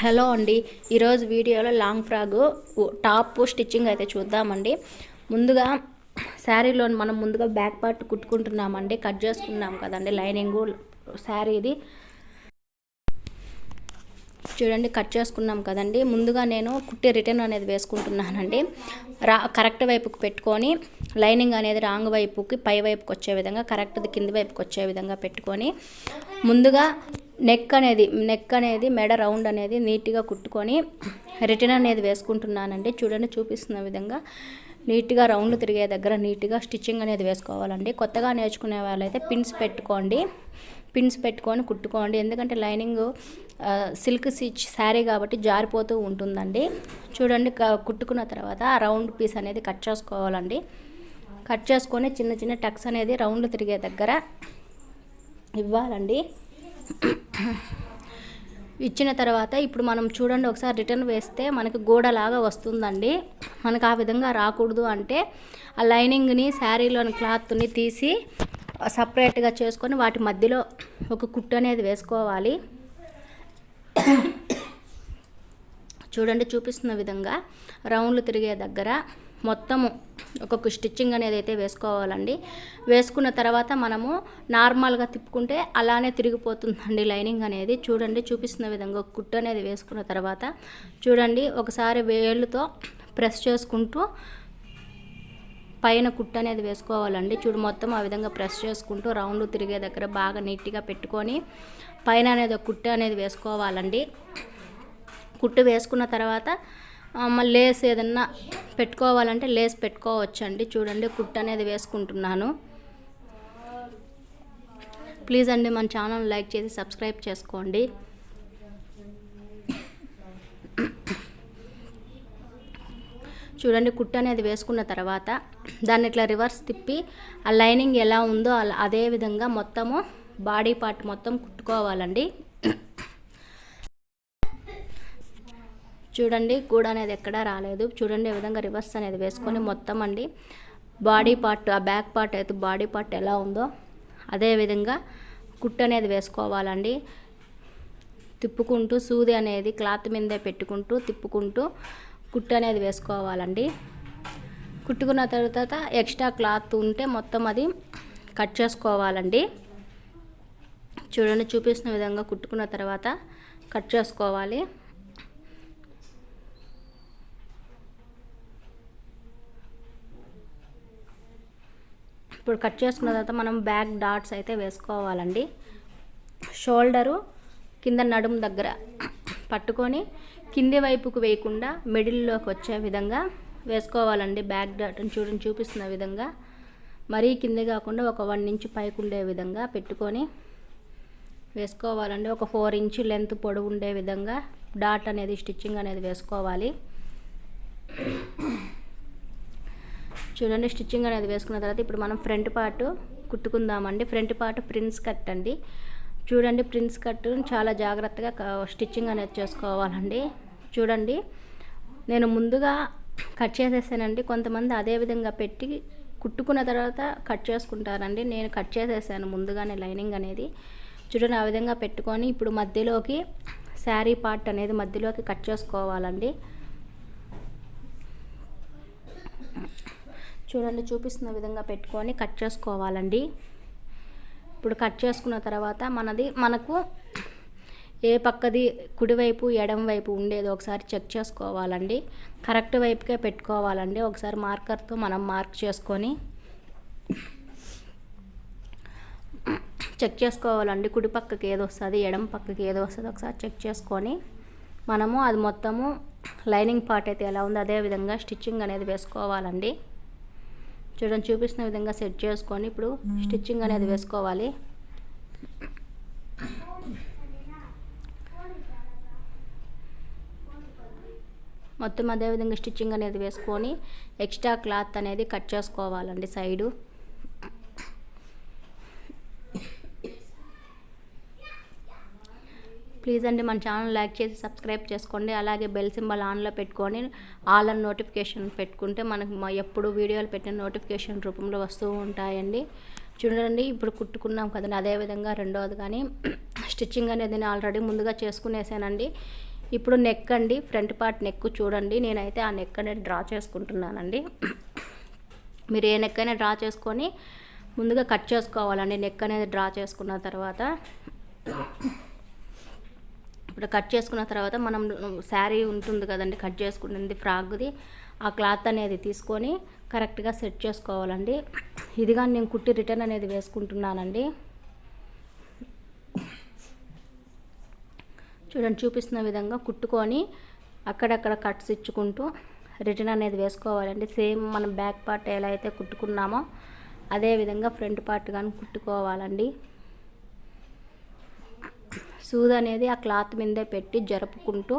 Hello అండి. ఈరోజు వీడియోలో లాంగ్ ఫ్రాగ్ టాప్ స్టిచ్చింగ్ అయితే చూద్దామండి. ముందుగా శారీలో మనం ముందుగా బ్యాక్ పార్ట్ కుట్టుకుంటున్నామండి. కట్ చేసుకున్నాం కదండి లైనింగ్ శారీది చూడండి కట్ చేసుకున్నాం కదండి. ముందుగా నేను కుట్టి రిటర్న్ అనేది వేసుకుంటున్నానండి. రా కరెక్ట్ వైపుకి పెట్టుకొని లైనింగ్ అనేది రాంగ్ వైపుకి పై వైపుకి వచ్చే విధంగా కరెక్ట్ది కింది వైపుకి వచ్చే విధంగా పెట్టుకొని ముందుగా నెక్ అనేది నెక్ అనేది మెడ రౌండ్ అనేది నీట్గా కుట్టుకొని రిటర్న్ అనేది వేసుకుంటున్నానండి. చూడండి చూపిస్తున్న విధంగా నీట్గా రౌండ్ తిరిగే దగ్గర నీట్గా స్టిచ్చింగ్ అనేది వేసుకోవాలండి. కొత్తగా నేర్చుకునే వాళ్ళైతే పిన్స్ పెట్టుకోండి. పిన్స్ పెట్టుకొని కుట్టుకోండి. ఎందుకంటే లైనింగ్ సిల్క్ స్టిచ్ శారీ కాబట్టి జారిపోతూ ఉంటుందండి. చూడండి క- కుట్టుకున్న తర్వాత ఆ రౌండ్ పీస్ అనేది కట్ చేసుకోవాలండి. కట్ చేసుకొని చిన్న చిన్న టక్స్ అనేది రౌండ్ తిరిగే దగ్గర ఇవ్వాలండి. ఇచ్చిన తర్వాత ఇప్పుడు మనం చూడండి ఒకసారి రిటర్న్ వేస్తే మనకి గోడలాగా వస్తుందండి. మనకు ఆ విధంగా రాకూడదు అంటే ఆ లైనింగ్ని శారీలోని క్లాత్ని తీసి సపరేట్గా చేసుకొని వాటి మధ్యలో ఒక కుట్టు అనేది వేసుకోవాలి. చూడండి చూపిస్తున్న విధంగా రౌండ్లు తిరిగే దగ్గర మొత్తము ఒక్కొక్క స్టిచ్చింగ్ అనేది అయితే వేసుకోవాలండి. వేసుకున్న తర్వాత మనము నార్మల్గా తిప్పుకుంటే అలానే తిరిగిపోతుందండి లైనింగ్ అనేది. చూడండి చూపిస్తున్న విధంగా ఒక కుట్టు అనేది వేసుకున్న తర్వాత చూడండి ఒకసారి వేళ్ళతో ప్రెస్ చేసుకుంటూ పైన కుట్టు అనేది వేసుకోవాలండి. చూడు మొత్తం ఆ విధంగా ప్రెస్ చేసుకుంటూ రౌండ్ తిరిగే దగ్గర బాగా నీట్గా పెట్టుకొని పైన అనేది ఒక కుట్టు అనేది వేసుకోవాలండి. కుట్టు వేసుకున్న తర్వాత మళ్ళీ లేస్ ఏదన్నా పెట్టుకోవాలంటే లేస్ పెట్టుకోవచ్చండి. చూడండి కుట్టు అనేది వేసుకుంటున్నాను. ప్లీజ్ అండి మన ఛానల్ లైక్ చేసి సబ్స్క్రైబ్ చేసుకోండి. చూడండి కుట్టు అనేది వేసుకున్న తర్వాత దాన్ని ఇట్లా రివర్స్ తిప్పి ఆ లైనింగ్ ఎలా ఉందో అలా అదే విధంగా మొత్తము బాడీ పార్ట్ మొత్తం కుట్టుకోవాలండి. చూడండి గూడ అనేది ఎక్కడా రాలేదు. చూడండి ఈ విధంగా రివర్స్ అనేది వేసుకొని మొత్తం అండి. బాడీ పార్ట్ ఆ బ్యాక్ పార్ట్ అయితే బాడీ పార్ట్ ఎలా ఉందో అదే విధంగా కుట్టు అనేది వేసుకోవాలండి. తిప్పుకుంటూ సూది అనేది క్లాత్ మీదే పెట్టుకుంటూ తిప్పుకుంటూ కుట్టు అనేది వేసుకోవాలండి. కుట్టుకున్న తర్వాత ఎక్స్ట్రా క్లాత్ ఉంటే మొత్తం అది కట్ చేసుకోవాలండి. చూడండి చూపిస్తున్న విధంగా కుట్టుకున్న తర్వాత కట్ చేసుకోవాలి. ఇప్పుడు కట్ చేసుకున్న తర్వాత మనం బ్యాక్ డాట్స్ అయితే వేసుకోవాలండి. షోల్డరు కింద నడుము దగ్గర పట్టుకొని కింది వైపుకు వేయకుండా మిడిల్లోకి వచ్చే విధంగా వేసుకోవాలండి. బ్యాక్ డాట్ని చూడండి చూపిస్తున్న విధంగా. మరీ కింద కాకుండా ఒక వన్ ఇంచ్ పైకి ఉండే విధంగా పెట్టుకొని వేసుకోవాలండి. ఒక ఫోర్ ఇంచ్ లెంత్ పొడవు ఉండే విధంగా డాట్ అనేది స్టిచ్చింగ్ అనేది వేసుకోవాలి. చూడండి స్టిచ్చింగ్ అనేది వేసుకున్న తర్వాత ఇప్పుడు మనం ఫ్రంట్ పార్ట్ కుట్టుకుందామండి. ఫ్రంట్ పార్ట్ ప్రిన్స్ కట్ అండి. చూడండి ప్రిన్స్ కట్ చాలా జాగ్రత్తగా స్టిచ్చింగ్ అనేది చేసుకోవాలండి. చూడండి నేను ముందుగా కట్ చేసేసానండి. కొంతమంది అదే విధంగా పెట్టి కుట్టుకున్న తర్వాత కట్ చేసుకుంటారండి. నేను కట్ చేసేసాను ముందుగానే లైనింగ్ అనేది. చూడండి ఆ విధంగా పెట్టుకొని ఇప్పుడు మధ్యలోకి శారీ పార్ట్ అనేది మధ్యలోకి కట్ చేసుకోవాలండి. చూడండి చూపిస్తున్న విధంగా పెట్టుకొని కట్ చేసుకోవాలండి. ఇప్పుడు కట్ చేసుకున్న తర్వాత మనది మనకు ఏ పక్కది కుడివైపు ఎడం వైపు ఉండేది ఒకసారి చెక్ చేసుకోవాలండి. కరెక్ట్ వైపుకే పెట్టుకోవాలండి. ఒకసారి మార్కర్తో మనం మార్క్ చేసుకొని చెక్ చేసుకోవాలండి. కుడి పక్కకి ఏది వస్తుంది ఎడం పక్కకి ఏది వస్తుంది ఒకసారి చెక్ చేసుకొని మనము అది మొత్తము లైనింగ్ పార్ట్ అయితే ఎలా ఉందో అదే విధంగా స్టిచ్చింగ్ అనేది వేసుకోవాలండి. చూడండి చూపిస్తున్న విధంగా సెట్ చేసుకొని ఇప్పుడు స్టిచ్చింగ్ అనేది వేసుకోవాలి. మొత్తం అదే విధంగా స్టిచ్చింగ్ అనేది వేసుకొని ఎక్స్ట్రా క్లాత్ అనేది కట్ చేసుకోవాలండి సైడు ప్లీజ్ అండి మన ఛానల్ లైక్ చేసి సబ్స్క్రైబ్ చేసుకోండి. అలాగే బెల్ సింబల్ ఆన్లో పెట్టుకొని ఆల్ అని నోటిఫికేషన్ పెట్టుకుంటే మనకు మా ఎప్పుడు వీడియోలు పెట్టిన నోటిఫికేషన్ రూపంలో వస్తూ ఉంటాయండి. చూడండి ఇప్పుడు కుట్టుకున్నాం కదండి. అదేవిధంగా రెండవది కానీ స్టిచ్చింగ్ అనేది నేను ఆల్రెడీ ముందుగా చేసుకునేసానండి. ఇప్పుడు నెక్ అండి ఫ్రంట్ పార్ట్ నెక్ చూడండి. నేనైతే ఆ నెక్ అనేది డ్రా చేసుకుంటున్నానండి. మీరు ఏ నెక్ అయినా డ్రా చేసుకొని ముందుగా కట్ చేసుకోవాలండి. నెక్ అనేది డ్రా చేసుకున్న తర్వాత ఇప్పుడు కట్ చేసుకున్న తర్వాత మనం శారీ ఉంటుంది కదండి కట్ చేసుకున్నది ఫ్రాక్ది ఆ క్లాత్ అనేది తీసుకొని కరెక్ట్గా సెట్ చేసుకోవాలండి. ఇదిగా నేను కుట్టి రిటర్న్ అనేది వేసుకుంటున్నానండి. చూడండి చూపిస్తున్న విధంగా కుట్టుకొని అక్కడక్కడ కట్స్ ఇచ్చుకుంటూ రిటర్న్ అనేది వేసుకోవాలండి. సేమ్ మనం బ్యాక్ పార్ట్ ఎలా అయితే కుట్టుకున్నామో అదే విధంగా ఫ్రంట్ పార్ట్ కానీ కుట్టుకోవాలండి. సూది అనేది ఆ క్లాత్ మీదే పెట్టి జరుపుకుంటూ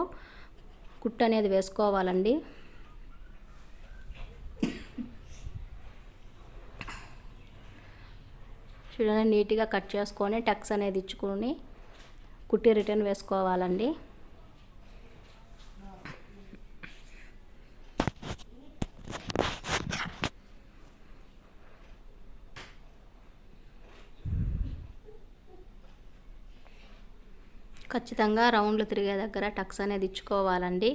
కుట్టు అనేది వేసుకోవాలండి. చూడండి నీట్గా కట్ చేసుకొని టక్స్ అనేది ఇచ్చుకొని కుట్టి రిటర్న్ వేసుకోవాలండి. ఖచ్చితంగా రౌండ్లు తిరిగే దగ్గర టక్స్ అనేది ఇచ్చుకోవాలండి.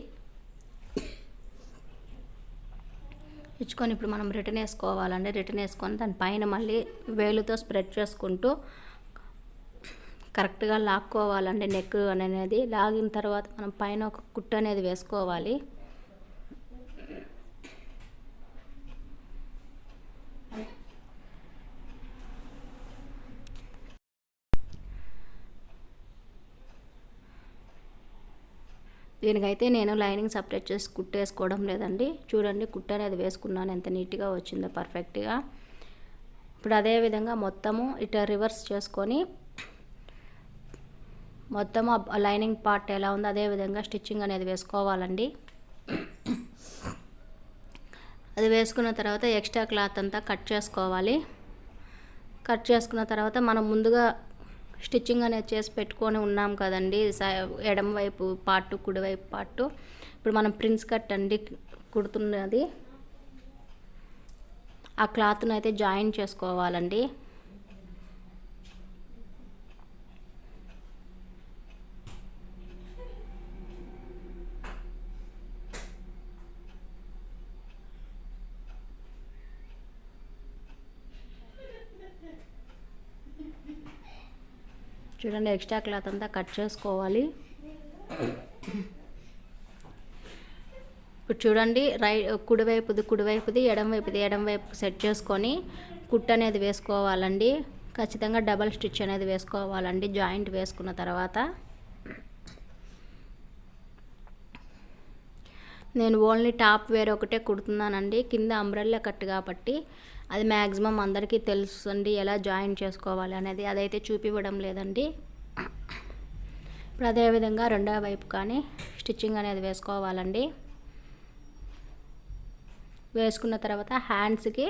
ఇచ్చుకొని ఇప్పుడు మనం రిటర్న్ వేసుకోవాలండి. రిటర్న్ వేసుకొని దాని పైన మళ్ళీ వేలుతో స్ప్రెడ్ చేసుకుంటూ కరెక్ట్గా లాక్కోవాలండి నెక్ అనేది. లాగిన తర్వాత మనం పైన ఒక కుట్టు అనేది వేసుకోవాలి. దీనికైతే నేను లైనింగ్ సపరేట్ చేసి కుట్టేసుకోవడం లేదండి. చూడండి కుట్ట అనేది వేసుకున్నాను. ఎంత నీట్గా వచ్చిందో పర్ఫెక్ట్గా. ఇప్పుడు అదే విధంగా మొత్తము ఇట రివర్స్ చేసుకొని మొత్తం లైనింగ్ పార్ట్ ఎలా ఉందో అదే విధంగా స్టిచ్చింగ్ అనేది వేసుకోవాలండి. అది వేసుకున్న తర్వాత ఎక్స్ట్రా క్లాత్ అంతా కట్ చేసుకోవాలి. కట్ చేసుకున్న తర్వాత మనం ముందుగా స్టిచ్చింగ్ అనేది చేసి పెట్టుకొని ఉన్నాం కదండి. ఎడమ వైపు పార్ట్ కుడివైపు పార్ట్ ఇప్పుడు మనం ప్రిన్స్ కట్ అండి కుడుతున్నది. ఆ క్లాత్ను అయితే జాయిన్ చేసుకోవాలండి. చూడండి ఎక్స్ట్రా క్లాత్ అంతా కట్ చేసుకోవాలి. ఇప్పుడు చూడండి రై కుడివైపుది కుడివైపుది ఎడంవైపుది వైపుది సెట్ చేసుకొని కుట్ అనేది వేసుకోవాలండి. ఖచ్చితంగా డబల్ స్టిచ్ అనేది వేసుకోవాలండి జాయింట్ వేసుకున్న తర్వాత. నేను ఓన్లీ టాప్ వేర్ ఒకటే కుడుతున్నానండి కింద అంబ్రెల్లా కట్ కాబట్టి. అది మ్యాక్సిమం అందరికీ తెలుసు ఎలా జాయిన్ చేసుకోవాలి అనేది అదైతే చూపివ్వడం లేదండి. ఇప్పుడు అదేవిధంగా రెండో వైపు కానీ స్టిచ్చింగ్ అనేది వేసుకోవాలండి. వేసుకున్న తర్వాత హ్యాండ్స్కి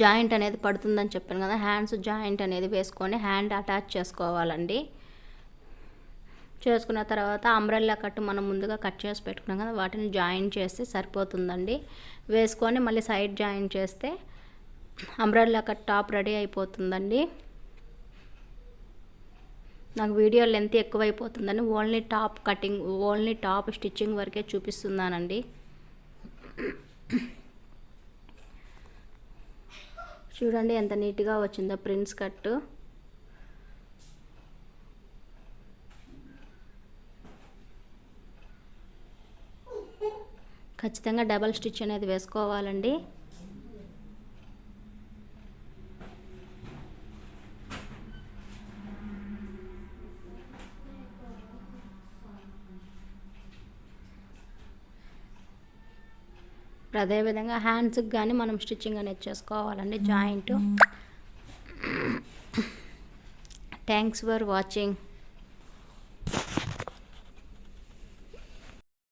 జాయింట్ అనేది పడుతుందని చెప్పాను కదా హ్యాండ్స్ జాయింట్ అనేది వేసుకొని హ్యాండ్ అటాచ్ చేసుకోవాలండి. చేసుకున్న తర్వాత అంబ్రెల్లా కట్ మనం ముందుగా కట్ చేసి పెట్టుకున్నాం కదా వాటిని జాయిన్ చేస్తే సరిపోతుందండి. వేసుకొని మళ్ళీ సైడ్ జాయిన్ చేస్తే అంబ్రెల్లా కట్ టాప్ రెడీ అయిపోతుందండి. నాకు video length ఎక్కువైపోతుందని only top cutting only top stitching వరకే చూపిస్తున్నానండి. చూడండి ఎంత నీట్గా వచ్చిందో ప్రిన్స్ కట్టు. ఖచ్చితంగా డబల్ స్టిచ్ అనేది వేసుకోవాలండి. అదేవిధంగా హ్యాండ్స్కి కానీ మనం స్టిచ్చింగ్ అనేది చేసుకోవాలండి జాయింట్. Thanks for watching